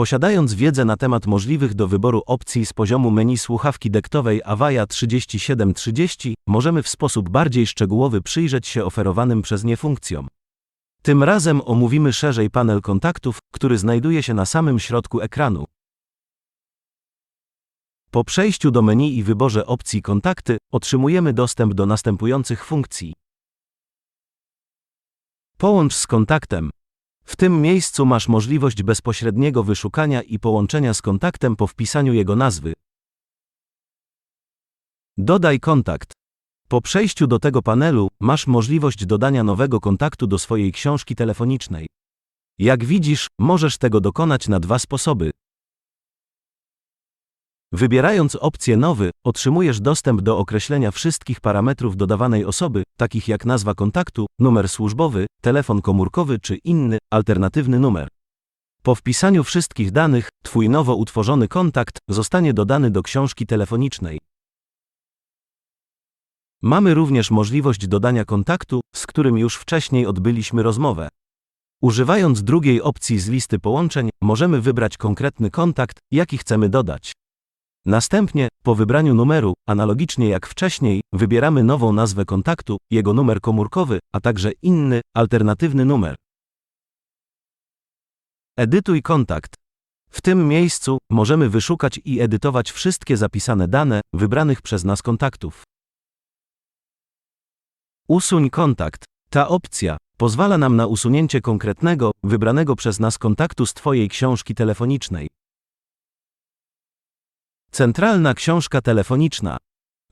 Posiadając wiedzę na temat możliwych do wyboru opcji z poziomu menu słuchawki dektowej Avaya 3730, możemy w sposób bardziej szczegółowy przyjrzeć się oferowanym przez nie funkcjom. Tym razem omówimy szerzej panel kontaktów, który znajduje się na samym środku ekranu. Po przejściu do menu i wyborze opcji kontakty, otrzymujemy dostęp do następujących funkcji. Połącz z kontaktem. W tym miejscu masz możliwość bezpośredniego wyszukania i połączenia z kontaktem po wpisaniu jego nazwy. Dodaj kontakt. Po przejściu do tego panelu, masz możliwość dodania nowego kontaktu do swojej książki telefonicznej. Jak widzisz, możesz tego dokonać na dwa sposoby. Wybierając opcję Nowy, otrzymujesz dostęp do określenia wszystkich parametrów dodawanej osoby, takich jak nazwa kontaktu, numer służbowy, telefon komórkowy czy inny, alternatywny numer. Po wpisaniu wszystkich danych, Twój nowo utworzony kontakt zostanie dodany do książki telefonicznej. Mamy również możliwość dodania kontaktu, z którym już wcześniej odbyliśmy rozmowę. Używając drugiej opcji z listy połączeń, możemy wybrać konkretny kontakt, jaki chcemy dodać. Następnie, po wybraniu numeru, analogicznie jak wcześniej, wybieramy nową nazwę kontaktu, jego numer komórkowy, a także inny, alternatywny numer. Edytuj kontakt. W tym miejscu możemy wyszukać i edytować wszystkie zapisane dane wybranych przez nas kontaktów. Usuń kontakt. Ta opcja pozwala nam na usunięcie konkretnego, wybranego przez nas kontaktu z Twojej książki telefonicznej. Centralna książka telefoniczna.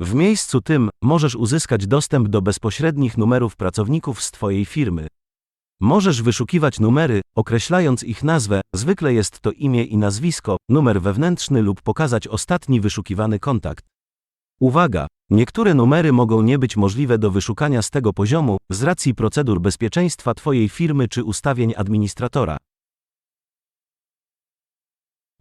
W miejscu tym możesz uzyskać dostęp do bezpośrednich numerów pracowników z Twojej firmy. Możesz wyszukiwać numery, określając ich nazwę, zwykle jest to imię i nazwisko, numer wewnętrzny lub pokazać ostatni wyszukiwany kontakt. Uwaga! Niektóre numery mogą nie być możliwe do wyszukania z tego poziomu z racji procedur bezpieczeństwa Twojej firmy czy ustawień administratora.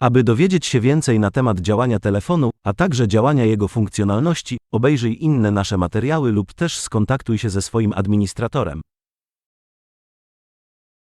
Aby dowiedzieć się więcej na temat działania telefonu, a także działania jego funkcjonalności, obejrzyj inne nasze materiały lub też skontaktuj się ze swoim administratorem.